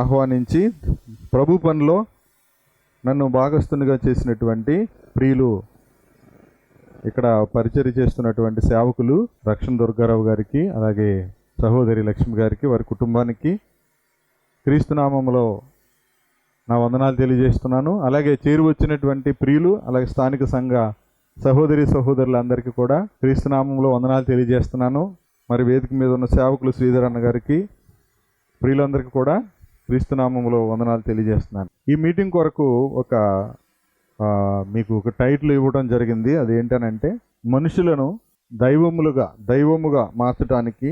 ఆహ్వానించి ప్రభు పనిలో నన్ను భాగస్తునిగా చేసినటువంటి ప్రియులు ఇక్కడ పరిచర్య చేస్తున్నటువంటి సేవకులు రక్షణ దుర్గారావు గారికి అలాగే సహోదరి లక్ష్మి గారికి వారి కుటుంబానికి క్రీస్తునామంలో నా వందనాలు తెలియజేస్తున్నాను. అలాగే చేరువచ్చినటువంటి ప్రియులు అలాగే స్థానిక సంఘ సహోదరి సహోదరులందరికీ కూడా క్రీస్తునామంలో వందనాలు తెలియజేస్తున్నాను. మరి వేదిక మీద ఉన్న సేవకులు శ్రీధర్ అన్న గారికి ప్రియులందరికీ కూడా క్రీస్తునామంలో వందనాలు తెలియజేస్తున్నాను. ఈ మీటింగ్ కొరకు ఒక మీకు ఒక టైటిల్ ఇవ్వడం జరిగింది. అది ఏంటనంటే మనుషులను దైవములుగా దైవముగా మార్చడానికి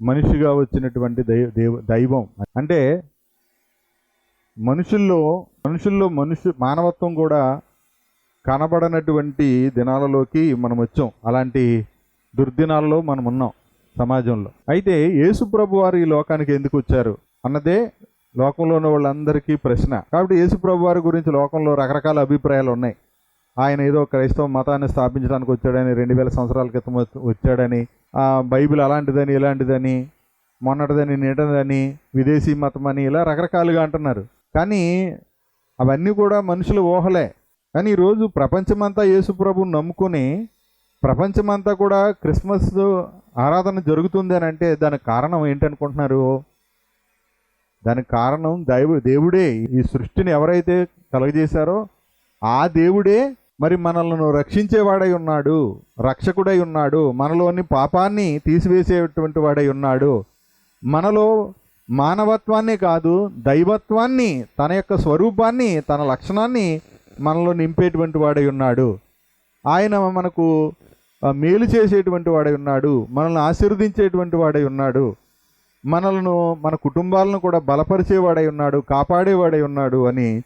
మనిషిగా వచ్చినటువంటి దైవ దేవ దైవం. అంటే మనుషుల్లో మనుషుల్లో మనుషు మానవత్వం కూడా కనబడనటువంటి దినాలలోకి మనం వచ్చాం అలాంటి దుర్దినాల్లో మనం ఉన్నాం సమాజంలో. అయితే యేసు ప్రభు వారు ఈ లోకానికి ఎందుకు వచ్చారు? అన్నదే లోకంలో ఉన్న వాళ్ళందరికీ ప్రశ్న. కాబట్టి యేసు ప్రభు వారి గురించి లోకంలో రకరకాల అభిప్రాయాలు ఉన్నాయి. ఆయన ఏదో క్రైస్తవ మతాన్ని స్థాపించడానికి వచ్చాడని రెండు వేల సంవత్సరాల క్రితం వచ్చాడని బైబిల్ అలాంటిదని ఇలాంటిదని మొన్నటిదని నేటదని విదేశీ మతం అని ఇలా రకరకాలుగా అంటున్నారు. కానీ అవన్నీ కూడా మనుషుల ఊహలే. కానీ ఈరోజు ప్రపంచమంతా యేసు ప్రభువుని నమ్ముకొని ప్రపంచమంతా కూడా క్రిస్మస్ ఆరాధన జరుగుతుంది అని అంటే దానికి కారణం ఏంటనుకుంటున్నారు? దానికి కారణం దైవ దేవుడే. ఈ సృష్టిని ఎవరైతే కలగజేశారో ఆ దేవుడే మరి మనల్ని రక్షించేవాడై ఉన్నాడు. రక్షకుడై ఉన్నాడు. మనలోని పాపాన్ని తీసివేసేటువంటి వాడై ఉన్నాడు. మనలో మానవత్వాన్ని కాదు దైవత్వాన్ని తన యొక్క స్వరూపాన్ని తన లక్షణాన్ని మనలో నింపేటువంటి వాడై ఉన్నాడు. ఆయన మనకు మేలు చేసేటువంటి వాడై ఉన్నాడు మనల్ని ఆశీర్వదించేటువంటి వాడై ఉన్నాడు మనలను మన కుటుంబాలను కూడా బలపరిచేవాడై ఉన్నాడు కాపాడేవాడై ఉన్నాడు అని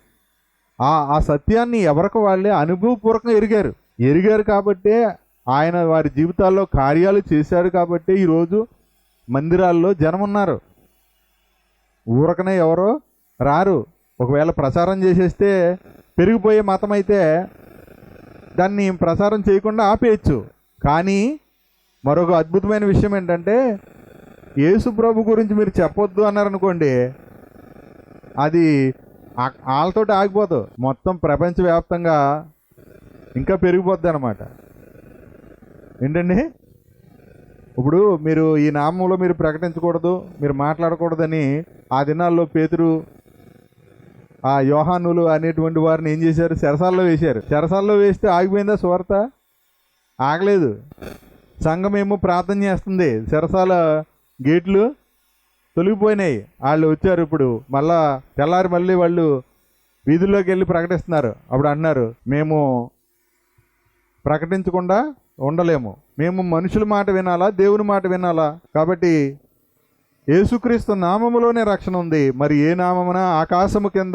ఆ ఆ సత్యాన్ని ఎవరికి వాళ్ళే అనుభవపూర్వకంగా ఎరిగారు. ఎరిగారు కాబట్టే ఆయన వారి జీవితాల్లో కార్యాలు చేశారు కాబట్టే ఈరోజు మందిరాల్లో జనం ఉన్నారు ఊరకనే ఎవరో రారు. ఒకవేళ ప్రచారం చేసేస్తే పెరిగిపోయే మతం అయితే దాన్ని ప్రచారం చేయకుండా ఆపేయచ్చు. కానీ మరొక అద్భుతమైన విషయం ఏంటంటే యేసు ప్రభు గురించి మీరు చెప్పొద్దు అన్నారనుకోండి అది వాళ్ళతోటి ఆగిపోదు. మొత్తం ప్రపంచవ్యాప్తంగా ఇంకా పెరిగిపోద్ది అనమాట ఏంటండి? ఇప్పుడు మీరు ఈ నామంలో మీరు ప్రకటించకూడదు మీరు మాట్లాడకూడదని ఆ దినాల్లో పేతురు ఆ యోహానులు అనేటువంటి వారిని ఏం చేశారు? చెరసాల్లో వేశారు. చెరసాల్లో వేస్తే ఆగిపోయిందా సువార్త? ఆగలేదు. సంఘం ఏమో ప్రార్థన చేస్తుంది. సిరసాల గేట్లు తొలగిపోయినాయి. వాళ్ళు వచ్చారు ఇప్పుడు. మళ్ళా తెల్లారి మళ్ళీ వాళ్ళు వీధుల్లోకి వెళ్ళి ప్రకటిస్తున్నారు. అప్పుడు అన్నారు మేము ప్రకటించకుండా ఉండలేము. మేము మనుషుల మాట వినాలా? దేవుని మాట వినాలా? కాబట్టి యేసుక్రీస్తు నామములోనే రక్షణ ఉంది. మరి ఏ నామమున? ఆకాశము కింద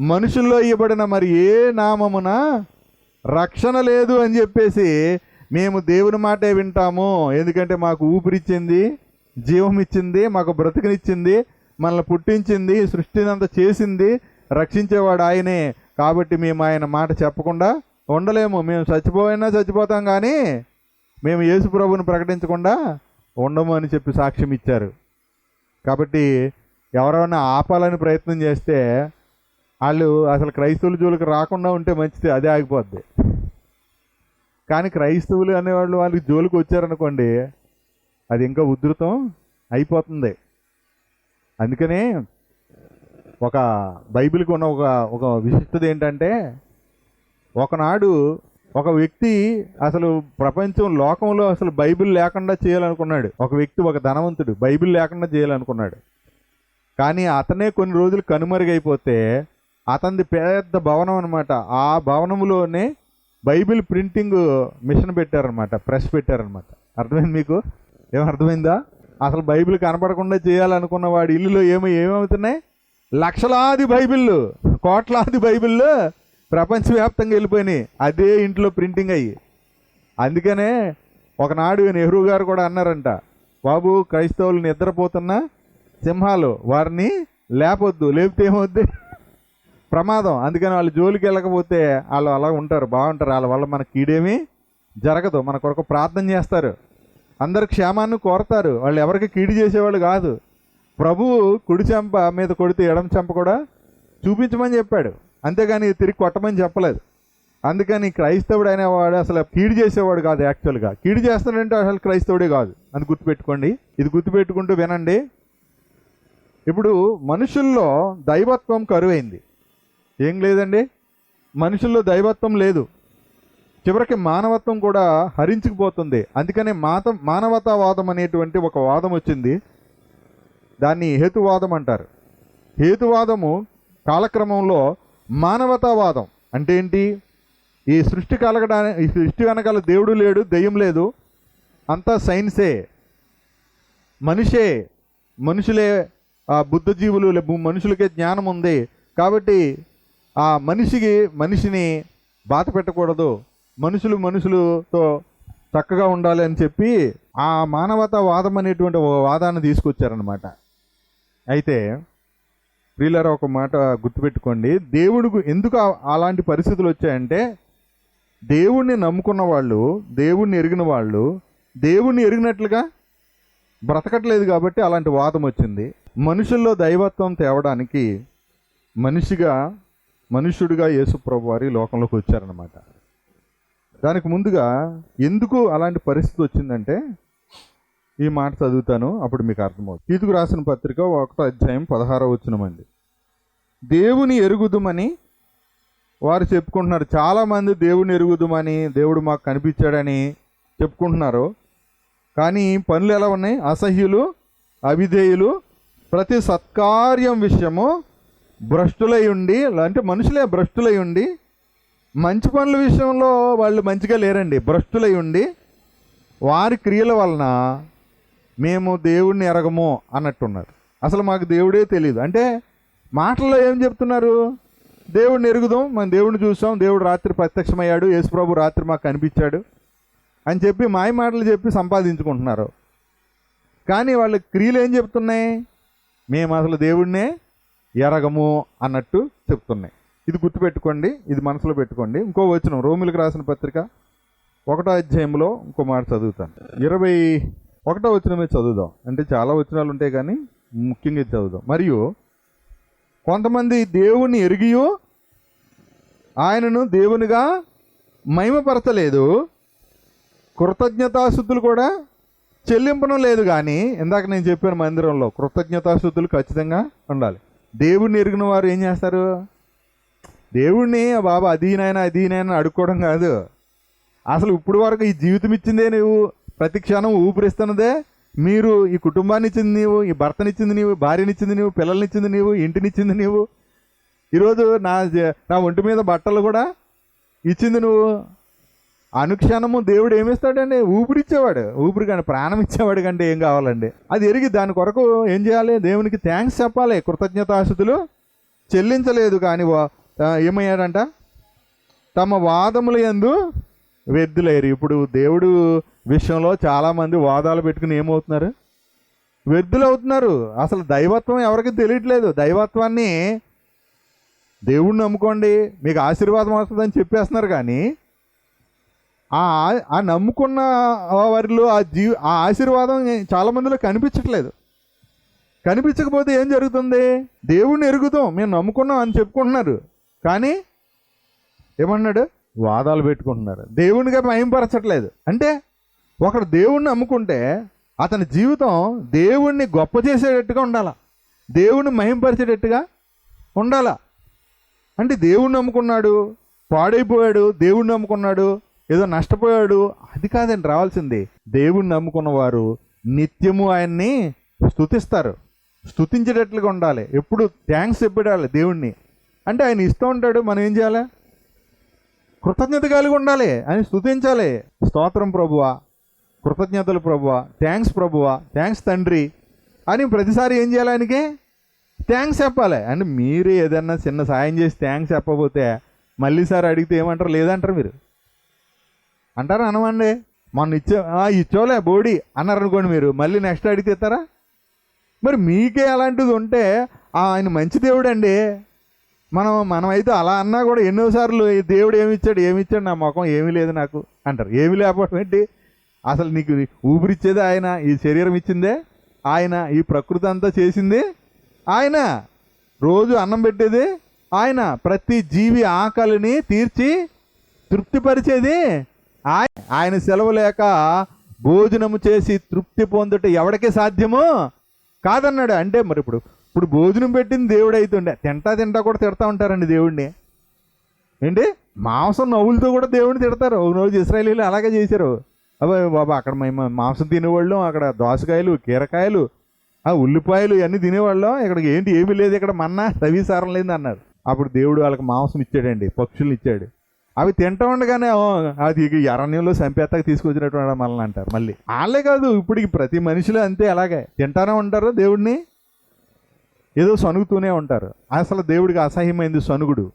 మనుషుల్లో ఇవ్వబడిన మరి ఏ నామమున? రక్షణ లేదు అని చెప్పేసి మేము దేవుని మాటే వింటాము. ఎందుకంటే మాకు ఊపిరిచ్చింది జీవం ఇచ్చింది మాకు బ్రతుకునిచ్చింది మనల్ని పుట్టించింది సృష్టినంత చేసింది రక్షించేవాడు ఆయనే. కాబట్టి మేము ఆయన మాట చెప్పకుండా ఉండలేము. మేము చచ్చిపోయినా చచ్చిపోతాం కానీ మేము యేసు ప్రభుని ప్రకటించకుండా ఉండము అని చెప్పి సాక్ష్యం ఇచ్చారు. కాబట్టి ఎవరైనా ఆపాలని ప్రయత్నం చేస్తే వాళ్ళు అసలు క్రైస్తవుల జోలికి రాకుండా ఉంటే మంచిది అదే ఆగిపోద్ది. కానీ క్రైస్తవులు అనేవాళ్ళు వాళ్ళకి జోలికి వచ్చారనుకోండి అది ఇంకా ఉధృతం అయిపోతుంది. అందుకనే ఒక బైబిల్కి ఉన్న ఒక ఒక విశిష్టత ఏంటంటే ఒకనాడు ఒక వ్యక్తి అసలు ప్రపంచం లోకంలో అసలు బైబిల్ లేకుండా చేయాలనుకున్నాడు. ఒక వ్యక్తి ఒక ధనవంతుడు బైబిల్ లేకుండా చేయాలనుకున్నాడు. కానీ అతనే కొన్ని రోజులు కనుమరుగైపోతే అతనిది పెద్ద భవనం అనమాట ఆ భవనంలోనే బైబిల్ ప్రింటింగ్ మిషన్ పెట్టారనమాట ప్రెస్ పెట్టారనమాట అర్థమైంది మీకు? ఏమర్థమైందా అసలు బైబిల్ కనపడకుండా చేయాలనుకున్న వాడి ఇల్లులో ఏమో ఏమవుతున్నాయి? లక్షలాది బైబిళ్ళు కోట్లాది బైబిళ్ళు ప్రపంచవ్యాప్తంగా వెళ్ళిపోయినాయి. అదే ఇంట్లో ప్రింటింగ్ అయ్యి. అందుకనే ఒకనాడు నెహ్రూ గారు కూడా అన్నారంట బాబు క్రైస్తవులు నిద్రపోతున్న సింహాలు వారిని లేపొద్దు లేపితే ఏమవుద్ది? ప్రమాదం. అందుకని వాళ్ళు జోలికి వెళ్ళకపోతే వాళ్ళు అలా ఉంటారు బాగుంటారు. వాళ్ళ వల్ల మనకి కీడేమీ జరగదు. మన కొరకు ప్రార్థన చేస్తారు. అందరు క్షేమాన్ని కోరతారు. వాళ్ళు ఎవరికి కీడు చేసేవాళ్ళు కాదు. ప్రభువు కుడి చెంప మీద కొడితే ఎడమ చెంప కూడా చూపించమని చెప్పాడు. అంతేగాని తిరిగి కొట్టమని చెప్పలేదు. అందుకని క్రైస్తవుడు అనేవాడు అసలు కీడు చేసేవాడు కాదు యాక్చువల్గా. కీడు చేస్తాడంటే అసలు క్రైస్తవుడే కాదు. అని గుర్తుపెట్టుకోండి. ఇది గుర్తుపెట్టుకుంటూ వినండి. ఇప్పుడు మనుషుల్లో దైవత్వం కరువైంది. ఏం లేదండి. మనుషుల్లో దైవత్వం లేదు. చివరికి మానవత్వం కూడా హరించుకుపోతుంది. అందుకనే మాత మానవతావాదం అనేటువంటి ఒక వాదం వచ్చింది. దాన్ని హేతువాదం అంటారు. హేతువాదము కాలక్రమంలో మానవతావాదం అంటే ఏంటి? ఈ సృష్టి కలగడానికి ఈ సృష్టి వెనకాల దేవుడు లేడు దెయ్యం లేదు. అంతా సైన్సే. మనిషే మనుషులే ఆ లే- మనుషులకే జ్ఞానం ఉంది కాబట్టి ఆ మనిషికి మనిషిని బాధ పెట్టకూడదు. మనుషులు మనుషులతో చక్కగా ఉండాలి అని చెప్పి ఆ మానవత వాదం అనేటువంటి ఒక వాదాన్ని తీసుకొచ్చారనమాట అయితే వీళ్ళారా ఒక మాట గుర్తుపెట్టుకోండి. దేవుడికి ఎందుకు అలాంటి పరిస్థితులు వచ్చాయంటే దేవుణ్ణి నమ్ముకున్న వాళ్ళు దేవుణ్ణి ఎరిగిన వాళ్ళు దేవుణ్ణి ఎరిగినట్లుగా బ్రతకట్లేదు కాబట్టి అలాంటి వాదం వచ్చింది. మనుషుల్లో దైవత్వం తేవడానికి మనిషిగా మనుష్యుడిగా యేసుప్రభు వారి లోకంలోకి వచ్చారనమాట దానికి ముందుగా ఎందుకు అలాంటి పరిస్థితి వచ్చిందంటే ఈ మాట చదువుతాను అప్పుడు మీకు అర్థమవుతుంది. తీతుకు రాసిన పత్రిక ఒకటో అధ్యాయం పదహారో వచ్చినమండి దేవుని ఎరుగుదుమని వారు చెప్పుకుంటున్నారు. చాలామంది దేవుని ఎరుగుదుమని దేవుడు మాకు కనిపించాడని చెప్పుకుంటున్నారు. కానీ పనులు ఎలా ఉన్నాయి? అసహ్యులు అవిధేయులు ప్రతి సత్కార్యం విషయము భ్రష్టులై ఉండి అంటే మనుషులే భ్రష్టులై ఉండి మంచి పనుల విషయంలో వాళ్ళు మంచిగా లేరండి. భ్రష్టులై ఉండి వారి క్రియల వలన మేము దేవుణ్ణి ఎరగము అన్నట్టున్నారు. అసలు మాకు దేవుడే తెలియదు అంటే మాటల్లో ఏం చెప్తున్నారు? దేవుడిని ఎరుగుదాం మనం దేవుడిని చూసాం దేవుడు రాత్రి ప్రత్యక్షమయ్యాడు యేసుప్రభు రాత్రి మాకు కనిపించాడు అని చెప్పి మాయ మాటలు చెప్పి సంపాదించుకుంటున్నారు. కానీ వాళ్ళ క్రియలు ఏం చెప్తున్నాయి? మేము అసలు దేవుడినే ఎరగము అన్నట్టు చెప్తున్నాయి. ఇది గుర్తుపెట్టుకోండి ఇది మనసులో పెట్టుకోండి. ఇంకో వచనం రోమిలకు రాసిన పత్రిక ఒకటో అధ్యాయంలో ఇంకో మాట చదువుతాను. ఇరవై ఒకటో వచనమే చదువుదాం. అంటే చాలా వచనాలు ఉంటాయి కానీ ముఖ్యంగా ఇది చదువుదాం. మరియు కొంతమంది దేవుని ఎరిగియో ఆయనను దేవునిగా మహిమపరచలేదు. కృతజ్ఞతాశుద్ధులు కూడా చెల్లింపడం లేదు కానీ ఇందాక నేను చెప్పాను మందిరంలో కృతజ్ఞతాశుద్ధులు ఖచ్చితంగా ఉండాలి. దేవుణ్ణి ఎరిగిన వారు ఏం చేస్తారు? దేవుణ్ణి బాబా అదీనైనా అదీనైనా అడుక్కోవడం కాదు. అసలు ఇప్పుడు వరకు ఈ జీవితం ఇచ్చిందే నువ్వు ప్రతి క్షణం ఊపిరిస్తున్నదే? మీరు ఈ కుటుంబాన్ని ఇచ్చింది నీవు ఈ భర్తనిచ్చింది నీవు భార్యనిచ్చింది నీవు పిల్లల్నిచ్చింది నీవు ఇంటినిచ్చింది నీవు? ఈరోజు నా నా ఒంటి మీద బట్టలు కూడా ఇచ్చింది నువ్వు? అనుక్షణము దేవుడు ఏమిస్తాడండి ఊపిరిచ్చేవాడు. ఊపిరి కానీ ప్రాణం ఇచ్చేవాడు కంటే ఏం కావాలండి. అది ఎరిగి దాని కొరకు ఏం చేయాలి? దేవునికి థ్యాంక్స్ చెప్పాలి. కృతజ్ఞతాశుతులు చెల్లించలేదు కానీ వా- ఏమయ్యాడంట? తమ వాదముల యందు వ్యర్థులయ్యారు. ఇప్పుడు దేవుడు విషయంలో చాలామంది వాదాలు పెట్టుకుని ఏమవుతున్నారు? వ్యర్థులు అవుతున్నారు అసలు దైవత్వం ఎవరికి తెలియట్లేదు. దైవత్వాన్ని దేవుడిని నమ్ముకోండి. మీకు ఆశీర్వాదం వస్తుందని చెప్పేస్తున్నారు కానీ ఆ ఆ నమ్ముకున్న వారిలో ఆ జీ ఆ ఆశీర్వాదం చాలా మందిలో కనిపించట్లేదు. కనిపించకపోతే ఏం జరుగుతుంది? దేవుణ్ణి ఎరుగుతాం మేము నమ్ముకున్నాం అని చెప్పుకుంటున్నారు. కానీ ఏమన్నాడు? వాదాలు పెట్టుకుంటున్నారు. దేవునిగా భయంపరచట్లేదు అంటే ఒకడు దేవుణ్ణి నమ్ముకుంటే అతని జీవితం దేవుణ్ణి గొప్ప చేసేటట్టుగా ఉండాల? దేవుణ్ణి మహింపరిచేటట్టుగా ఉండాలా? అంటే దేవుణ్ణి నమ్ముకున్నాడు పాడైపోయాడు దేవుణ్ణి నమ్ముకున్నాడు ఏదో నష్టపోయాడు. అది కాదండి రావాల్సింది. దేవుణ్ణి నమ్ముకున్న వారు నిత్యము ఆయన్ని స్తుతిస్తారు. స్తుతించేటట్లుగా ఉండాలి. ఎప్పుడు థ్యాంక్స్ చెప్పడాలి దేవుణ్ణి. అంటే ఆయన ఇస్తూ ఉంటాడు మనం ఏం చేయాలి? కృతజ్ఞత కలిగి ఉండాలి. ఆయన స్తుతించాలి. స్తోత్రం ప్రభువా. కృతజ్ఞతలు ప్రభువా. థ్యాంక్స్ ప్రభువా. థ్యాంక్స్ తండ్రి అని ప్రతిసారి ఏం చేయాలి ఆయనకి? థ్యాంక్స్ చెప్పాలి. అంటే మీరు ఏదన్నా చిన్న సాయం చేసి థ్యాంక్స్ చెప్పబోతే మళ్ళీసారి అడిగితే ఏమంటారు? లేదంటారు మీరు. అంటారా అనవండి? మొన్న ఇచ్చా "ఆ, ఇచ్చోలే బోడి అన్నారు అనుకోండి మీరు. మళ్ళీ నెక్స్ట్ అడిగితే ఇస్తారా? మరి మీకే అలాంటిది ఉంటే ఆయన మంచి దేవుడు అండి మనం మనమైతే అలా అన్నా కూడా ఎన్నోసార్లు ఈ దేవుడు ఏమి ఇచ్చాడు ఏమి ఇచ్చాడు నా ముఖం ఏమీ లేదు నాకు అంటారు. ఏమీ లేకపోవడం ఏంటి? అసలు నీకు ఊపిరిచ్చేదే ఆయన ఈ శరీరం ఇచ్చిందే? ఆయన ఈ ప్రకృతి అంతా చేసింది? ఆయన రోజు అన్నం పెట్టేది? ఆయన ప్రతి జీవి ఆకలిని తీర్చి తృప్తిపరిచేది? ఆయన ఆయన సెలవు లేక భోజనము చేసి తృప్తి పొందుట ఎవడికి సాధ్యమో? కాదన్నాడు. అంటే మరి ఇప్పుడు ఇప్పుడు భోజనం పెట్టింది దేవుడు అవుతుండే తింటా తింటా కూడా తిడతా ఉంటారండి దేవుడిని ఏంటి? మాంసం నవ్వులతో కూడా దేవుడిని తిడతారు. ఒక రోజు ఇస్రాయలీలు అలాగే చేశారు. అబ్బాయి బాబా అక్కడ మేము మాంసం తినేవాళ్ళం అక్కడ దోసకాయలు కీరకాయలు ఆ ఉల్లిపాయలు ఇవన్నీ తినేవాళ్ళం. ఇక్కడ ఏంటి ఏమీ లేదు. ఇక్కడ మన్నా రవిసారం లేదు అన్నారు అప్పుడు దేవుడు వాళ్ళకి మాంసం ఇచ్చాడండి పక్షులు ఇచ్చాడు. అవి తింటూ ఉండగానే అది అరణ్యంలో చంపేస్తాక తీసుకొచ్చినటువంటి మనల్ని అంటారు మళ్ళీ. వాళ్ళే కాదు ఇప్పటికి ప్రతి మనిషిలో అంతే అలాగే. తింటానే ఉంటారు దేవుడిని ఏదో సనుగుతూనే ఉంటారు. అసలు దేవుడికి అసహ్యమైంది సనుగుడు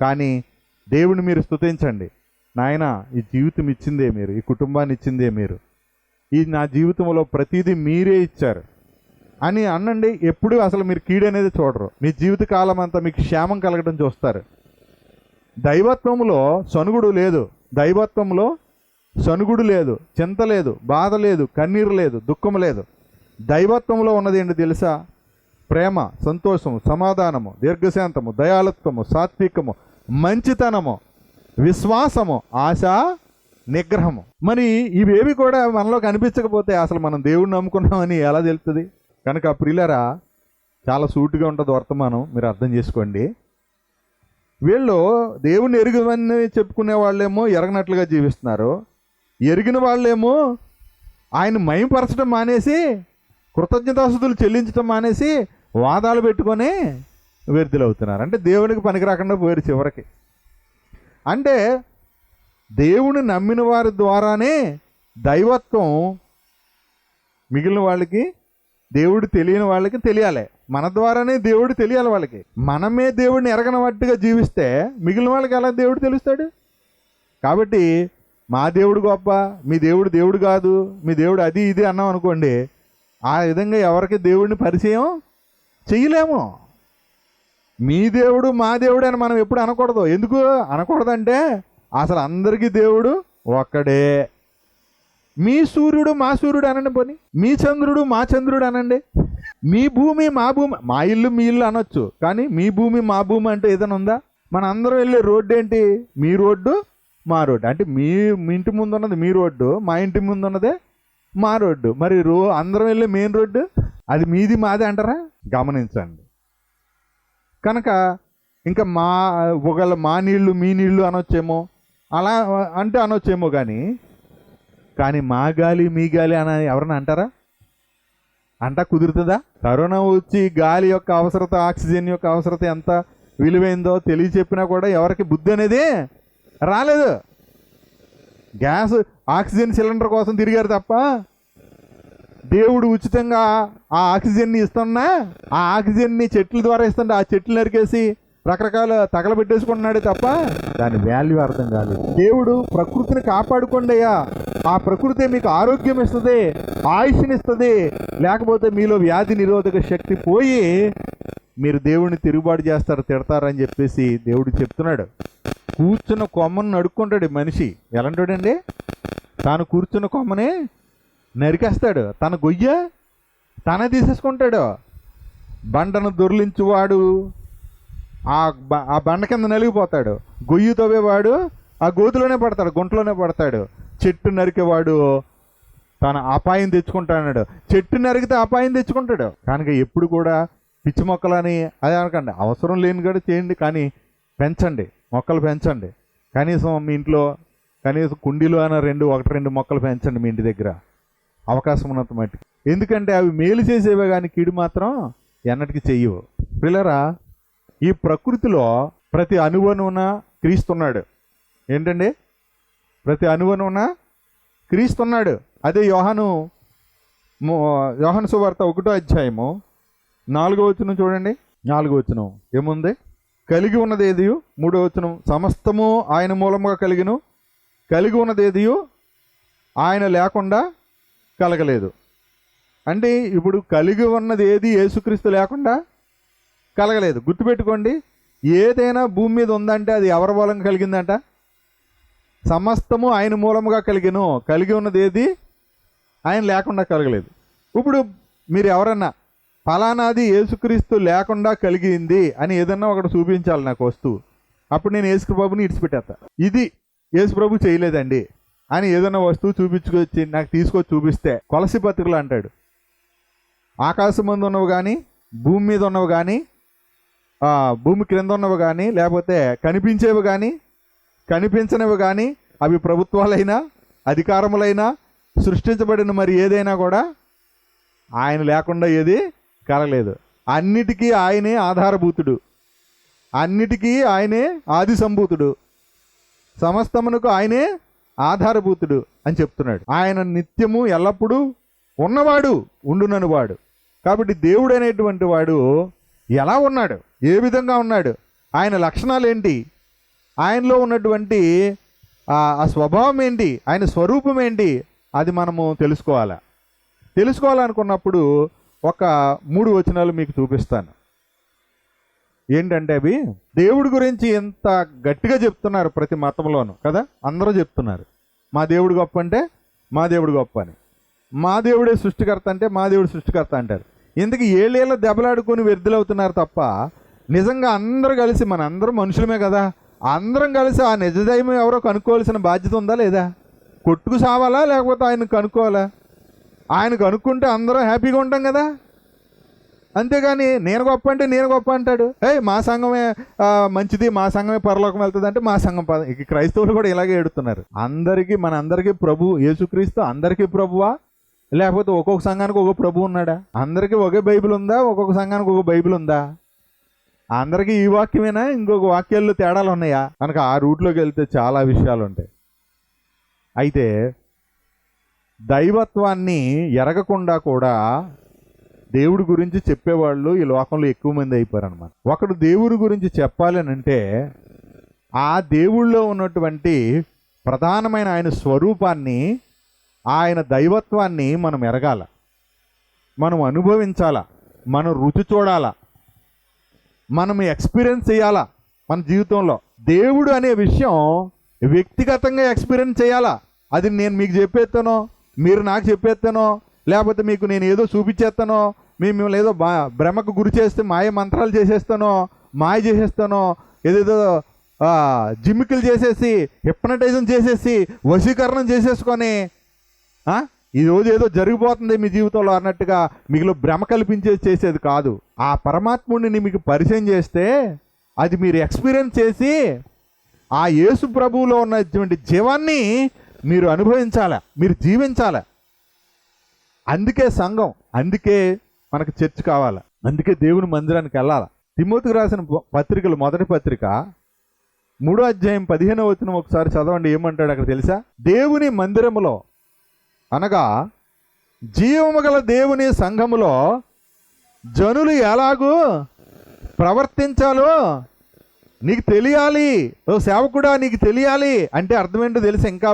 కానీ దేవుడిని మీరు స్తుతించండి. నాయన ఈ జీవితం ఇచ్చిందే మీరు ఈ కుటుంబాన్ని ఇచ్చిందే మీరు. ఈ నా జీవితంలో ప్రతిదీ మీరే ఇచ్చారు. అని అనండి ఎప్పుడు అసలు మీరు కీడనేది అనేది చూడరు. మీ జీవిత కాలం అంతా మీకు క్షేమం కలగడం చూస్తారు. దైవత్వంలో సనుగుడు లేదు. దైవత్వంలో సనుగుడు లేదు. చింత లేదు. బాధ లేదు. కన్నీరు లేదు. దుఃఖం లేదు. దైవత్వంలో ఉన్నది ఏంటి తెలుసా? ప్రేమ సంతోషము సమాధానము దీర్ఘశాంతము దయాళత్వము సాత్వికము మంచితనము విశ్వాసము ఆశ నిగ్రహము. మరి ఇవేవి కూడా మనలో కనిపించకపోతే అసలు మనం దేవుడిని నమ్ముకున్నామని ఎలా తెలుస్తుంది కనుక ప్రిలరా చాలా సూటుగా ఉంటుంది వర్తమానం. మీరు అర్థం చేసుకోండి. వీళ్ళు దేవుణ్ణి ఎరుగమని చెప్పుకునే వాళ్ళేమో ఎరగనట్లుగా జీవిస్తున్నారు. ఎరిగిన వాళ్ళేమో ఆయన మయంపరచడం మానేసి కృతజ్ఞతాస్తుతులు చెల్లించడం మానేసి వాదాలు పెట్టుకొని వ్యర్థులవుతున్నారు. అంటే దేవునికి పనికిరాకుండా పోయారు చివరికి. అంటే దేవుని నమ్మిన వారి ద్వారానే దైవత్వం మిగిలిన వాళ్ళకి దేవుడు తెలియని వాళ్ళకి తెలియాలి. మన ద్వారానే దేవుడు తెలియాలి వాళ్ళకి. మనమే దేవుడిని ఎరగనవట్టుగా జీవిస్తే మిగిలిన వాళ్ళకి ఎలా దేవుడు తెలుస్తాడు? కాబట్టి మా దేవుడు గొప్ప మీ దేవుడు దేవుడు కాదు మీ దేవుడు అది ఇది అన్నాం అనుకోండి ఆ విధంగా ఎవరికి దేవుడిని పరిచయం చేయలేము మీ దేవుడు మా దేవుడు అని మనం ఎప్పుడు అనకూడదు. ఎందుకు? అనకూడదంటే అసలు అందరికీ దేవుడు ఒక్కడే. మీ సూర్యుడు మా సూర్యుడు అనండి పోని. మీ చంద్రుడు మా చంద్రుడు అనండి. మీ భూమి మా భూమి మా ఇల్లు మీ ఇల్లు అనొచ్చు. కానీ మీ భూమి మా భూమి అంటే ఏదైనా ఉందా? మన అందరం వెళ్ళే రోడ్డు ఏంటి? మీ రోడ్డు మా రోడ్డు. అంటే మీ మీ ఇంటి ముందు ఉన్నది మీ రోడ్డు మా ఇంటి ముందు ఉన్నదే మా రోడ్డు. మరి రో అందరం వెళ్ళే మెయిన్ రోడ్డు అది మీది మాది అంటారా? గమనించండి. కనుక ఇంకా మా ఒకవేళ మా నీళ్ళు మీ నీళ్ళు అనొచ్చేమో అలా అంటే అనొచ్చేమో కానీ కానీ మా గాలి మీ గాలి అని ఎవరన్నా అంటారా? అంట కుదురుతుందా? కరోనా వచ్చి గాలి యొక్క అవసరత ఆక్సిజన్ యొక్క అవసరత ఎంత విలువైందో తెలియ చెప్పినా కూడా ఎవరికి బుద్ధి అనేది రాలేదు. గ్యాస్ ఆక్సిజన్ సిలిండర్ కోసం తిరిగారు తప్ప దేవుడు ఉచితంగా ఆ ఆక్సిజన్ని ఇస్తున్నా? ఆ ఆక్సిజన్ని చెట్ల ద్వారా ఇస్తుంటే ఆ చెట్లు నరికేసి రకరకాల తగలబెట్టేసుకుంటున్నాడే తప్ప దాని వాల్యూ అర్థం కాలేదు. దేవుడు ప్రకృతిని కాపాడుకోండియా ఆ ప్రకృతి మీకు ఆరోగ్యం ఇస్తుంది ఆయుష్నిస్తుంది లేకపోతే మీలో వ్యాధి నిరోధక శక్తి పోయి మీరు దేవుడిని తిరుగుబాటు చేస్తారు తిడతారని చెప్పేసి దేవుడు చెప్తున్నాడు. కూర్చున్న కొమ్మను నడుక్కుంటాడు మనిషి. ఎలాంటాడండి? తాను కూర్చున్న కొమ్మని నరికేస్తాడు. తన గొయ్య తనే తీసేసుకుంటాడు. బండను దొర్లించువాడు. ఆ బ- ఆ బండ కింద నలిగిపోతాడు. గొయ్యి తవ్వేవాడు ఆ గోతులోనే పడతాడు గుంటలోనే పడతాడు. చెట్టు నరికేవాడు తన అపాయం తెచ్చుకుంటాడు. చెట్టు నరికితే అపాయం తెచ్చుకుంటాడు. కనుక ఎప్పుడు కూడా పిచ్చి మొక్కలని అదే అనకండి అవసరం లేని కూడా చేయండి కానీ పెంచండి. మొక్కలు పెంచండి. కనీసం మీ ఇంట్లో కనీసం కుండీలు అయినా రెండు ఒకటి రెండు మొక్కలు పెంచండి మీ ఇంటి దగ్గర. అవకాశం ఉన్నంత మట్టి ఎందుకంటే అవి మేలు చేసేవే కానీ కీడు మాత్రం ఎన్నటికి చెయ్యవు. పిల్లరా ఈ ప్రకృతిలో ప్రతి అణువనున క్రీస్తున్నాడు. ఏంటండి? ప్రతి అణువనున క్రీస్తున్నాడు. అదే యోహాను యోహన్ యోహాను సువార్త ఒకటో అధ్యాయము నాలుగో వచనం చూడండి. నాలుగో వచనం. ఏముంది? కలిగి ఉన్నదేది మూడో వచనం. సమస్తము ఆయన మూలముగా కలిగిను. కలిగి ఉన్నదేది ఆయన లేకుండా కలగలేదు. అంటే ఇప్పుడు కలిగి ఉన్నది ఏది? యేసుక్రీస్తు లేకుండా కలగలేదు. గుర్తుపెట్టుకోండి ఏదైనా భూమి మీద ఉందంటే అది ఎవరి మూలంగా కలిగిందంట? సమస్తము ఆయన మూలముగా కలిగిను కలిగి ఉన్నది ఏది? ఆయన లేకుండా కలగలేదు. ఇప్పుడు మీరు ఎవరన్నా ఫలానాది యేసుక్రీస్తు లేకుండా కలిగింది అని ఏదన్నా ఒకటి చూపించాలి నాకు వస్తువు. అప్పుడు నేను యేసుప్రభుని ఇడిచిపెట్టేస్తా. ఇది యేసుప్రభు చేయలేదండి అని ఏదైనా వస్తువు చూపించుకొచ్చి నాకు తీసుకొచ్చి చూపిస్తే కొలసి పత్రికలు అంటాడు. ఆకాశం ముందు ఉన్నవి కానీ భూమి మీద ఉన్నవి కానీ భూమి క్రింద ఉన్నవి కానీ లేకపోతే కనిపించేవి కానీ కనిపించనివి కానీ అవి ప్రభుత్వాలైనా అధికారములైనా సృష్టించబడిన మరి ఏదైనా కూడా ఆయన లేకుండా ఏది కలగలేదు. అన్నిటికీ ఆయనే ఆధారభూతుడు. అన్నిటికీ ఆయనే ఆది సంభూతుడు సమస్తమునకు ఆయనే ఆధారభూతుడు అని చెప్తున్నాడు. ఆయన నిత్యము ఎల్లప్పుడూ ఉన్నవాడు ఉండునని వాడు. కాబట్టి దేవుడు అనేటువంటి వాడు ఎలా ఉన్నాడు? ఏ విధంగా ఉన్నాడు? ఆయన లక్షణాలు ఏంటి ఆయనలో ఉన్నటువంటి ఆ స్వభావం ఏంటి? ఆయన స్వరూపం ఏంటి? అది మనము తెలుసుకోవాలి. తెలుసుకోవాలనుకున్నప్పుడు ఒక మూడు వచనాలు మీకు చూపిస్తాను. ఏంటంటే అవి దేవుడి గురించి ఎంత గట్టిగా చెప్తున్నారు ప్రతి మతంలోనూ కదా? అందరూ చెప్తున్నారు. మా దేవుడు గొప్ప అంటే మా దేవుడు గొప్ప అని. మా దేవుడే సృష్టికర్త అంటే మా దేవుడు సృష్టికర్త అంటారు. ఇందుకు ఏళ్ళేళ్ళ దెబ్బలాడుకొని వ్యర్థులవుతున్నారు తప్ప నిజంగా అందరూ కలిసి మనందరం మనుషులమే కదా. అందరం కలిసి ఆ నిజదైవం ఎవరో కనుక్కోవాల్సిన బాధ్యత ఉందా లేదా? కొట్టుకు సావాలా లేకపోతే ఆయన కనుక్కోవాలా? ఆయన కనుక్కుంటే అందరం హ్యాపీగా ఉంటాం కదా. అంతేగాని నేను గొప్ప అంటే నేను గొప్ప అంటాడు. ఏయ్ మా సంఘమే మంచిది మా సంఘమే పరలోకం వెళ్తుంది అంటే మా సంఘం పద క్రైస్తవులు కూడా ఇలాగే ఏడుతున్నారు. అందరికీ మన అందరికీ ప్రభు యేసుక్రీస్తు అందరికీ ప్రభువా. లేకపోతే ఒక్కొక్క సంఘానికి ఒక ప్రభు ఉన్నాడా? అందరికీ ఒకే బైబిల్ ఉందా? ఒక్కొక్క సంఘానికి ఒక బైబిల్ ఉందా? అందరికీ ఈ వాక్యమేనా? ఇంకొక వాక్యాల్లో తేడాలు ఉన్నాయా? కనుక ఆ రూట్లోకి వెళ్తే చాలా విషయాలు ఉంటాయి అయితే దైవత్వాన్ని ఎరగకుండా కూడా దేవుడి గురించి చెప్పేవాళ్ళు ఈ లోకంలో ఎక్కువ మంది అయిపోయారు అనమాట ఒకడు దేవుడి గురించి చెప్పాలనంటే అంటే ఆ దేవుళ్ళో ఉన్నటువంటి ప్రధానమైన ఆయన స్వరూపాన్ని ఆయన దైవత్వాన్ని మనం ఎరగాల. మనం అనుభవించాల. మనం రుచి చూడాల. మనం ఎక్స్పీరియన్స్ చేయాలా మన జీవితంలో. దేవుడు అనే విషయం వ్యక్తిగతంగా ఎక్స్పీరియన్స్ చేయాలా. అది నేను మీకు చెప్పేస్తానో మీరు నాకు చెప్పేస్తానో లేకపోతే మీకు నేను ఏదో చూపించేస్తానో మేము మిమ్మల్ని ఏదో భ్రమకు గురి చేస్తే మాయ మంత్రాలు చేసేస్తానో మాయ చేసేస్తానో ఏదేదో ఆ, జిమ్మికలు చేసేసి హిప్నటైజం చేసేసి వశీకరణం చేసేసుకొని ఈ రోజు ఏదో జరిగిపోతుంది మీ జీవితంలో అన్నట్టుగా మీకు భ్రమ కల్పించేది చేసేది కాదు. ఆ పరమాత్ముడిని మీకు పరిచయం చేస్తే అది మీరు ఎక్స్పీరియన్స్ చేసి ఆ యేసు ప్రభువులో ఉన్నటువంటి జీవాన్ని మీరు అనుభవించాలి? మీరు జీవించాల? అందుకే సంఘం అందుకే మనకు చర్చ్ కావాలి? అందుకే దేవుని మందిరానికి వెళ్ళాలి? తిమ్మోతికి రాసిన పత్రికలు మొదటి పత్రిక మూడో అధ్యాయం పదిహేనో వచ్చిన ఒకసారి చదవండి ఏమంటాడు అక్కడ తెలుసా? దేవుని మందిరములో అనగా జీవము గల దేవుని సంఘములో జనులు ఎలాగూ ప్రవర్తించాలో నీకు తెలియాలి ఓ సేవకుడా నీకు తెలియాలి అంటే అర్థమేంటో తెలిసి ఇంకా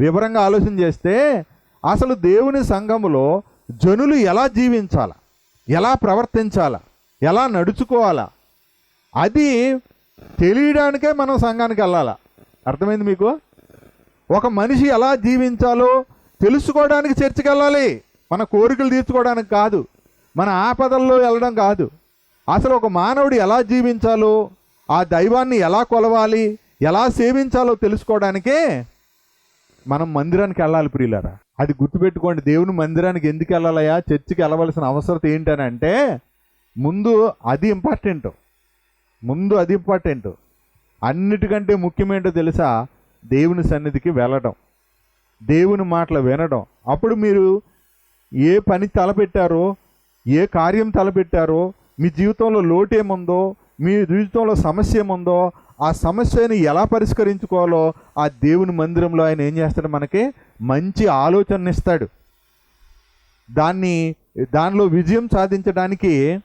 వివరంగా ఆలోచన చేస్తే అసలు దేవుని సంఘములో జనులు ఎలా జీవించాలా ఎలా ప్రవర్తించాలా ఎలా నడుచుకోవాలా అది తెలియడానికే మనం సంఘానికి వెళ్ళాలా? అర్థమైంది మీకు? ఒక మనిషి ఎలా జీవించాలో తెలుసుకోవడానికి చర్చకి వెళ్ళాలి మన కోరికలు తీర్చుకోవడానికి కాదు. మన ఆపదల్లో వెళ్ళడం కాదు. అసలు ఒక మానవుడు ఎలా జీవించాలో ఆ దైవాన్ని ఎలా కొలవాలి ఎలా సేవించాలో తెలుసుకోవడానికే మనం మందిరానికి వెళ్ళాలి ప్రియులారా. అది గుర్తుపెట్టుకోండి దేవుని మందిరానికి ఎందుకు వెళ్ళాలయా చర్చికి వెళ్ళవలసిన అవసరం ఏంటనంటే అంటే ముందు అది ఇంపార్టెంట్ ముందు అది ఇంపార్టెంట్ అన్నిటికంటే ముఖ్యమేంటో తెలుసా? దేవుని సన్నిధికి వెళ్ళడం. దేవుని మాటలు వినడం. అప్పుడు మీరు ఏ పని తలపెట్టారో ఏ కార్యం తలపెట్టారో మీ జీవితంలో లోటు ఏముందో మీ జీవితంలో సమస్య ఏముందో ఆ సమస్యని ఎలా పరిష్కరించుకోవాలో ఆ దేవుని మందిరంలో ఆయన ఏం చేస్తాడు మనకి? మంచి ఆలోచన ఇస్తాడు. దాన్ని దానిలో విజయం సాధించడానికి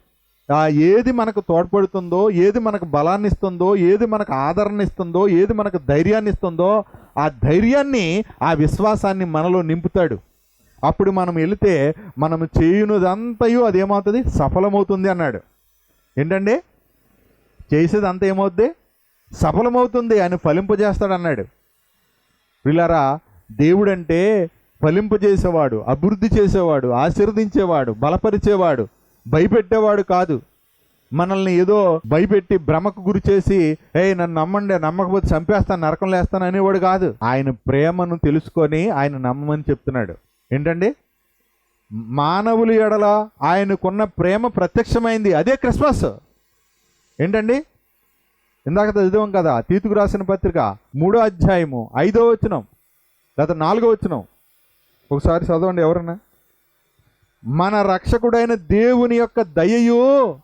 ఆ ఏది మనకు తోడ్పడుతుందో ఏది మనకు బలాన్ని ఇస్తుందో ఏది మనకు ఆదరణ ఇస్తుందో ఏది మనకు ధైర్యాన్ని ఇస్తుందో ఆ ధైర్యాన్ని ఆ విశ్వాసాన్ని మనలో నింపుతాడు. అప్పుడు మనం వెళితే మనం చేయునదంతయు అదేమవుతుంది? సఫలమవుతుంది అన్నాడు. ఏంటండి? చేసేది అంత ఏమవుద్ది? సఫలమవుతుంది అని ఫలింపజేస్తాడు అన్నాడు పిల్లరా దేవుడంటే ఫలింపజేసేవాడు అభివృద్ధి చేసేవాడు ఆశీర్వదించేవాడు బలపరిచేవాడు భయపెట్టేవాడు కాదు. మనల్ని ఏదో భయపెట్టి భ్రమకు గురి చేసి ఏ నన్ను నమ్మండి నమ్మకపోతే చంపేస్తాను నరకం లేస్తాను అనేవాడు కాదు. ఆయన ప్రేమను తెలుసుకొని ఆయన నమ్మమని చెప్తున్నాడు. ఏంటండి? మానవుల ఎడల ఆయనకున్న ప్రేమ ప్రత్యక్షమైంది. అదే క్రిస్మస్. ఏంటండి? ఇందాక చదివాం కదా తీతుకు రాసిన పత్రిక మూడో అధ్యాయము ఐదో వచనం లేదా నాలుగో వచనం. ఒకసారి చదవండి ఎవరన్నా. మన రక్షకుడైన దేవుని యొక్క దయయు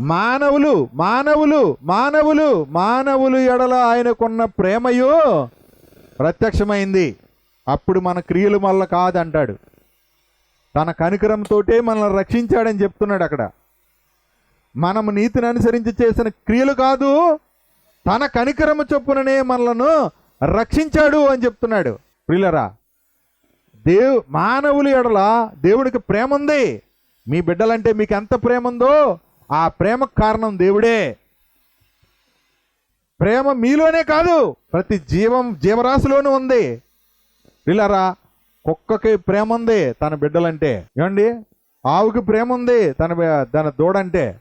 మానవులు మానవులు మానవులు మానవులు ఎడల ఆయనకున్న ప్రేమయో ప్రత్యక్షమైంది. అప్పుడు మన క్రియలు వల్ల కాదంటాడు. తన కనికరంతోటే మనల్ని రక్షించాడని చెప్తున్నాడు అక్కడ. మనము నీతిని అనుసరించి చేసిన క్రియలు కాదు తన కనికరము చొప్పుననే మనలను రక్షించాడు అని చెప్తున్నాడు. ప్రియులరా దేవు మానవులు ఎడల దేవుడికి ప్రేమ ఉంది మీ బిడ్డలంటే మీకు ఎంత ప్రేమ ఉందో ఆ ప్రేమకు కారణం దేవుడే. ప్రేమ మీలోనే కాదు ప్రతి జీవం జీవరాశిలోనూ ఉంది. పిల్లరా కుక్కకి ప్రేమ ఉంది తన బిడ్డలంటే. ఏమండి? ఆవుకి ప్రేమ ఉంది తన తన దూడంటే.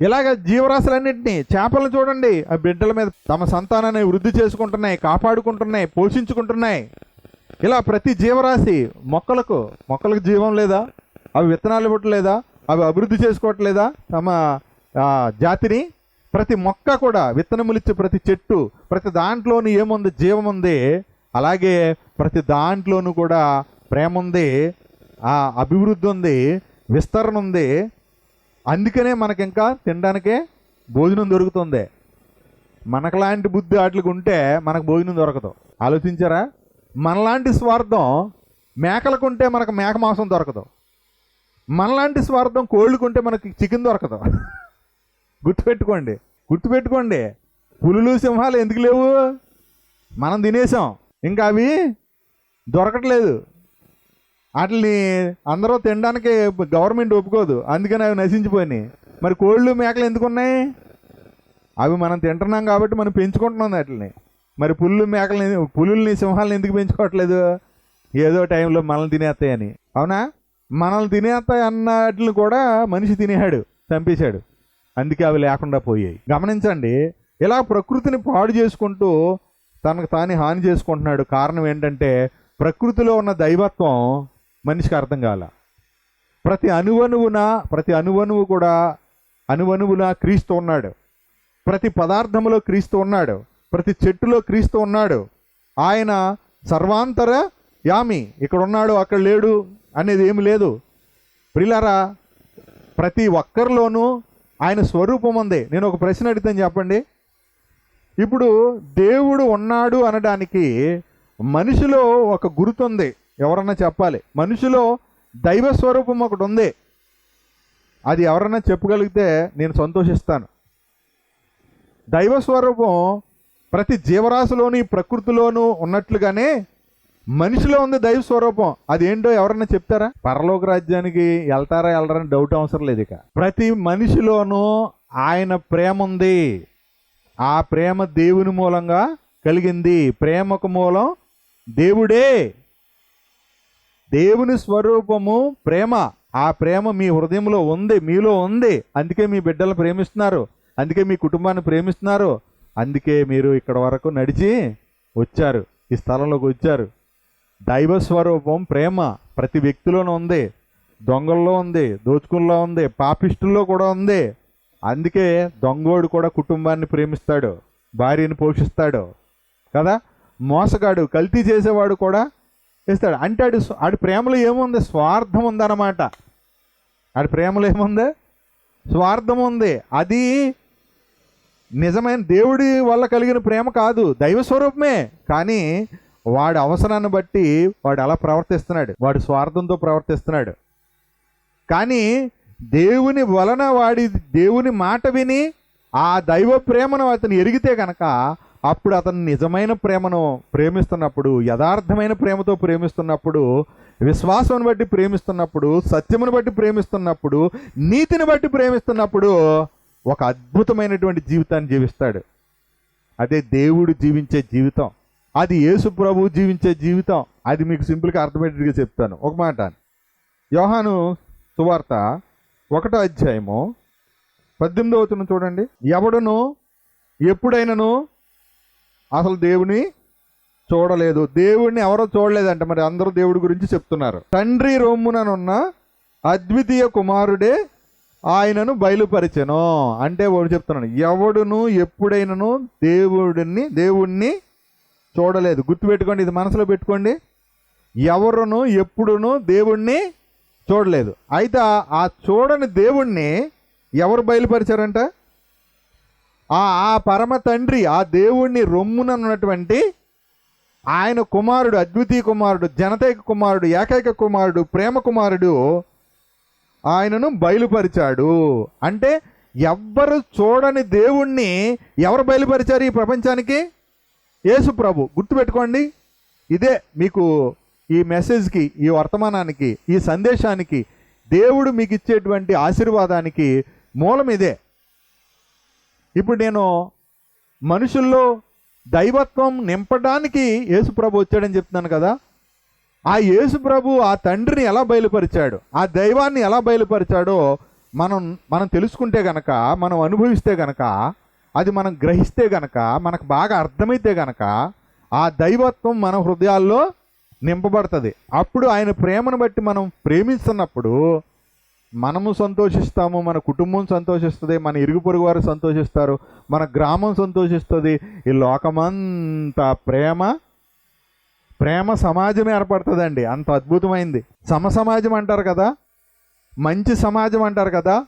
ఇలాగ జీవరాశులన్నింటినీ చేపలను చూడండి ఆ బిడ్డల మీద తమ సంతానాన్ని వృద్ధి చేసుకుంటున్నాయి కాపాడుకుంటున్నాయి పోషించుకుంటున్నాయి. ఇలా ప్రతి జీవరాశి మొక్కలకు మొక్కలకు జీవం లేదా? అవి విత్తనాలు పుట్టలేదా అవి అభివృద్ధి చేసుకోవట్లేదా? తమ జాతిని? ప్రతి మొక్క కూడా విత్తనములిచ్చే ప్రతి చెట్టు ప్రతి దాంట్లోనూ ఏముంది? జీవం ఉంది. అలాగే ప్రతి దాంట్లోనూ కూడా ప్రేమ ఉంది. ఆ అభివృద్ధి ఉంది. విస్తరణ ఉంది. అందుకనే మనకి ఇంకా తినడానికే భోజనం దొరుకుతుంది. మనకలాంటి బుద్ధి వాటికి ఉంటే మనకు భోజనం దొరకదు. ఆలోచించారా? మనలాంటి స్వార్థం మేకలకు ఉంటే మనకు మేక మాంసం దొరకదు. మనలాంటి స్వార్థం కోళ్ళుకుంటే మనకి చికెన్ దొరకదు. గుర్తుపెట్టుకోండి. గుర్తుపెట్టుకోండి. పులులు సింహాలు ఎందుకు లేవు? మనం తినేసాం. ఇంకా అవి దొరకట్లేదు. వాటిని అందరూ తినడానికి గవర్నమెంట్ ఒప్పుకోదు. అందుకని అవి నశించిపోయినాయి. మరి కోళ్ళు మేకలు ఎందుకు ఉన్నాయి అవి మనం తింటున్నాం కాబట్టి మనం పెంచుకుంటున్నాం వాటిని మరి పుల్లు మేకలని పులుల్ని సింహాలని ఎందుకు పెంచుకోవట్లేదు? ఏదో టైంలో మనల్ని తినేస్తాయని. అవునా? మనల్ని తినేస్తాయి అన్న వాటిని కూడా మనిషి తినేయాడు చంపేశాడు. అందుకే అవి లేకుండా పోయాయి. గమనించండి ఇలా ప్రకృతిని పాడు చేసుకుంటూ తనకు తానే హాని చేసుకుంటున్నాడు. కారణం ఏంటంటే ప్రకృతిలో ఉన్న దైవత్వం మనిషికి అర్థం కాల. ప్రతి అణువణువున ప్రతి అణువణువు కూడా అణువణువున క్రీస్తు ఉన్నాడు. ప్రతి పదార్థములో క్రీస్తు ఉన్నాడు. ప్రతి చెట్టులో క్రీస్తు ఉన్నాడు. ఆయన సర్వాంతర యామి ఇక్కడ ఉన్నాడు అక్కడ లేడు. అనేది ఏమి లేదు. ప్రిలారా ప్రతి ఒక్కరిలోనూ ఆయన స్వరూపం ఉంది. నేను ఒక ప్రశ్న అడిగితే చెప్పండి? ఇప్పుడు దేవుడు ఉన్నాడు అనడానికి మనిషిలో ఒక గుర్తుంది ఎవరన్నా చెప్పాలి? మనిషిలో దైవ స్వరూపం ఒకటి ఉంది. అది ఎవరన్నా చెప్పగలిగితే నేను సంతోషిస్తాను. దైవ స్వరూపం ప్రతి జీవరాశిలోని ప్రకృతిలోనూ ఉన్నట్లుగానే మనిషిలో ఉంది దైవ స్వరూపం. అదేంటో ఎవరన్నా చెప్తారా? పరలోక రాజ్యానికి వెళ్తారా వెళ్ళరని డౌట్ అవసరం లేదు ఇక. ప్రతి మనిషిలోనూ ఆయన ప్రేమ ఉంది. ఆ ప్రేమ దేవుని మూలంగా కలిగింది. ప్రేమకు మూలం దేవుడే. దేవుని స్వరూపము ప్రేమ. ఆ ప్రేమ మీ హృదయంలో ఉంది మీలో ఉంది. అందుకే మీ బిడ్డలు ప్రేమిస్తున్నారు. అందుకే మీ కుటుంబాన్ని ప్రేమిస్తున్నారు. అందుకే మీరు ఇక్కడ వరకు నడిచి వచ్చారు. ఈ స్థలంలోకి వచ్చారు. దైవ స్వరూపం ప్రేమ ప్రతి వ్యక్తిలోనూ ఉంది. దొంగల్లో ఉంది దోచుకుల్లో ఉంది పాపిష్టుల్లో కూడా ఉంది. అందుకే దొంగోడు కూడా కుటుంబాన్ని ప్రేమిస్తాడు భార్యని పోషిస్తాడు కదా? మోసగాడు కల్తీ చేసేవాడు కూడా ఇస్తాడు. అంటే ఆడి ఆడి ప్రేమలో ఏముంది? స్వార్థం ఉందన్నమాట. ఆడి ప్రేమలో ఏముంది? స్వార్థం ఉంది. అది నిజమైన దేవుడి వల్ల కలిగిన ప్రేమ కాదు దైవ స్వరూపమే కానీ వాడి అవసరాన్ని బట్టి వాడు అలా ప్రవర్తిస్తున్నాడు? వాడు స్వార్థంతో ప్రవర్తిస్తున్నాడు. కానీ దేవుని వలన వాడి దేవుని మాట విని ఆ దైవ ప్రేమను అతను ఎరిగితే కనుక అప్పుడు అతను నిజమైన ప్రేమను ప్రేమిస్తున్నప్పుడు యథార్థమైన ప్రేమతో ప్రేమిస్తున్నప్పుడు విశ్వాసం బట్టి ప్రేమిస్తున్నప్పుడు సత్యమును బట్టి ప్రేమిస్తున్నప్పుడు నీతిని బట్టి ప్రేమిస్తున్నప్పుడు ఒక అద్భుతమైనటువంటి జీవితాన్ని జీవిస్తాడు. అదే దేవుడు జీవించే జీవితం. అది యేసు ప్రభు జీవించే జీవితం. అది మీకు సింపుల్గా అర్థమయ్యేట్టుగా చెప్తాను. ఒక మాట యోహాను సువార్త ఒకటో అధ్యాయము పద్దెనిమిదో వచ్చిన చూడండి. ఎవడును ఎప్పుడైనాను అసలు దేవుని చూడలేదు. దేవుడిని ఎవరో చూడలేదంట. మరి అందరూ దేవుడి గురించి చెప్తున్నారు. తండ్రి రొమ్ముననున్న అద్వితీయ కుమారుడే ఆయనను బయలుపరిచెను. అంటే వాడు చెప్తున్నాను ఎవడును ఎప్పుడైనను దేవుడిని దేవుణ్ణి చూడలేదు. గుర్తుపెట్టుకోండి ఇది మనసులో పెట్టుకోండి. ఎవరును ఎప్పుడును దేవుణ్ణి చూడలేదు. అయితే ఆ- చూడని దేవుణ్ణి ఎవరు బయలుపరిచారంట? ఆ ఆ పరమ తండ్రి ఆ దేవుణ్ణి రొమ్మున ఉన్నటువంటి ఆయన కుమారుడు అద్వితీయ కుమారుడు జనతైక కుమారుడు ఏకైక కుమారుడు ప్రేమ కుమారుడు ఆయనను బయలుపరిచాడు. అంటే ఎవ్వరు చూడని దేవుణ్ణి ఎవరు బయలుపరిచారు ఈ ప్రపంచానికి? యేసు ప్రభు గుర్తుపెట్టుకోండి ఇదే మీకు ఈ మెసేజ్కి ఈ వర్తమానానికి ఈ సందేశానికి దేవుడు మీకు ఇచ్చేటువంటి ఆశీర్వాదానికి మూలం ఇదే. ఇప్పుడు నేను మనుషుల్లో దైవత్వం నింపడానికి యేసు ప్రభు వచ్చాడని చెప్తున్నాను కదా. ఆ యేసు ప్రభు ఆ తండ్రిని ఎలా బయలుపరిచాడు? ఆ దైవాన్ని ఎలా బయలుపరిచాడో మనం మనం తెలుసుకుంటే గనక మనం అనుభవిస్తే గనక అది మనం గ్రహిస్తే గనక మనకు బాగా అర్థమైతే గనక ఆ దైవత్వం మన హృదయాల్లో నింపబడుతుంది. అప్పుడు ఆయన ప్రేమను బట్టి మనం ప్రేమిస్తున్నప్పుడు మనము సంతోషిస్తాము మన కుటుంబం సంతోషిస్తుంది మన ఇరుగు పొరుగు వారు సంతోషిస్తారు మన గ్రామం సంతోషిస్తుంది. ఈ లోకమంతా ప్రేమ ప్రేమ సమాజం ఏర్పడుతుందండి. అంత అద్భుతమైంది. సమ సమాజం అంటారు కదా? మంచి సమాజం అంటారు కదా?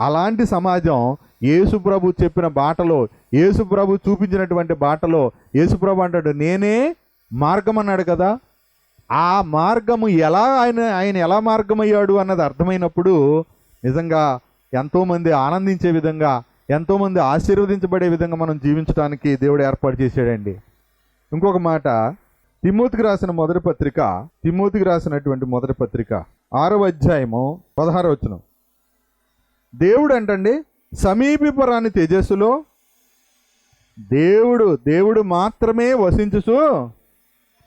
అలాంటి సమాజం యేసుప్రభు చెప్పిన బాటలో యేసుప్రభు చూపించినటువంటి బాటలో యేసుప్రభు అంటాడు నేనే మార్గం అన్నాడు కదా. ఆ మార్గము ఎలా ఆయన ఆయన ఎలా మార్గమయ్యాడు అన్నది అర్థమైనప్పుడు నిజంగా ఎంతోమంది ఆనందించే విధంగా ఎంతోమంది ఆశీర్వదించబడే విధంగా మనం జీవించడానికి దేవుడు ఏర్పాటు చేశాడండి. ఇంకొక మాట తిమోతికి రాసిన మొదటి పత్రిక తిమోతికి రాసినటువంటి మొదటి పత్రిక ఆరో అధ్యాయము పదహారో వచనం. దేవుడు అంటండి సమీపిపరాని తేజస్సులో దేవుడు దేవుడు మాత్రమే వసించుచు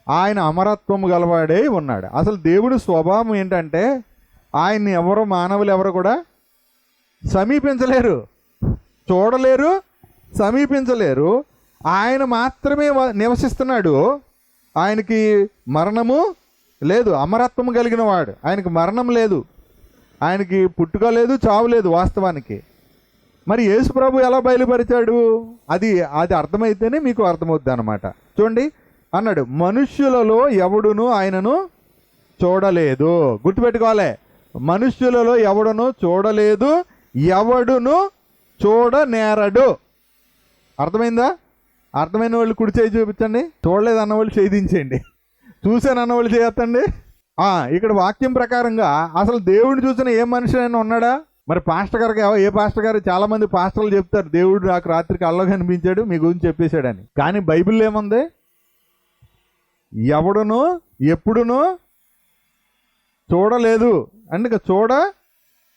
ఆయన అమరత్వము గలవాడే ఉన్నాడు. అసలు దేవుడి స్వభావం ఏంటంటే ఆయన్ని ఎవరు మానవులు ఎవరు కూడా సమీపించలేరు. చూడలేరు సమీపించలేరు. ఆయన మాత్రమే వ- నివసిస్తున్నాడు. ఆయనకి మరణము లేదు అమరత్వం కలిగిన వాడు. ఆయనకి మరణం లేదు. ఆయనకి పుట్టుక లేదు చావు లేదు వాస్తవానికి. మరి యేసు ప్రభు ఎలా బయలుపరిచాడు? అది అది అర్థమైతేనే మీకు అర్థమవుద్ది అనమాట చూడండి అన్నాడు మనుష్యులలో ఎవడును ఆయనను చూడలేదు. గుర్తుపెట్టుకోవాలి. మనుష్యులలో ఎవడును చూడలేదు ఎవడును చూడనేరడు. అర్థమైందా? అర్థమైన వాళ్ళు కుడి చేయి చూపించండి. చూడలేదు అన్న వాళ్ళు చూశాను అన్నవాళ్ళు చేయొద్దండి ఇక్కడ వాక్యం ప్రకారంగా అసలు దేవుడిని చూసిన ఏ మనిషి అయినా ఉన్నాడా? మరి పాస్టర్ గారు ఏ పాస్టర్ గారు చాలా మంది పాస్టర్లు చెప్తారు దేవుడు నాకు రాత్రి కల్లో కనిపించాడు మీ గురించి చెప్పేశాడని. కానీ బైబిల్ ఏముంది? ఎవడును ఎప్పుడును చూడలేదు. అంటే చూడ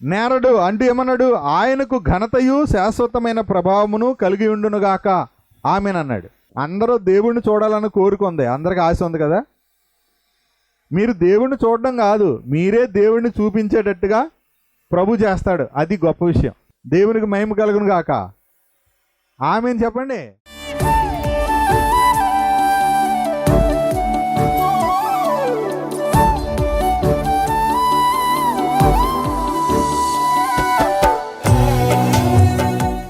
నేరడు. అంటూ ఏమన్నాడు? ఆయనకు ఘనతయు శాశ్వతమైన ప్రభావమును కలిగి ఉండునుగాక ఆమెనన్నాడు అందరూ దేవుణ్ణి చూడాలని కోరుకుంది. అందరికి ఆశ ఉంది కదా? మీరు దేవుణ్ణి చూడడం కాదు మీరే దేవుణ్ణి చూపించేటట్టుగా ప్రభు చేస్తాడు. అది గొప్ప విషయం. దేవునికి మహిమ కలుగును గాక. ఆమెను చెప్పండి.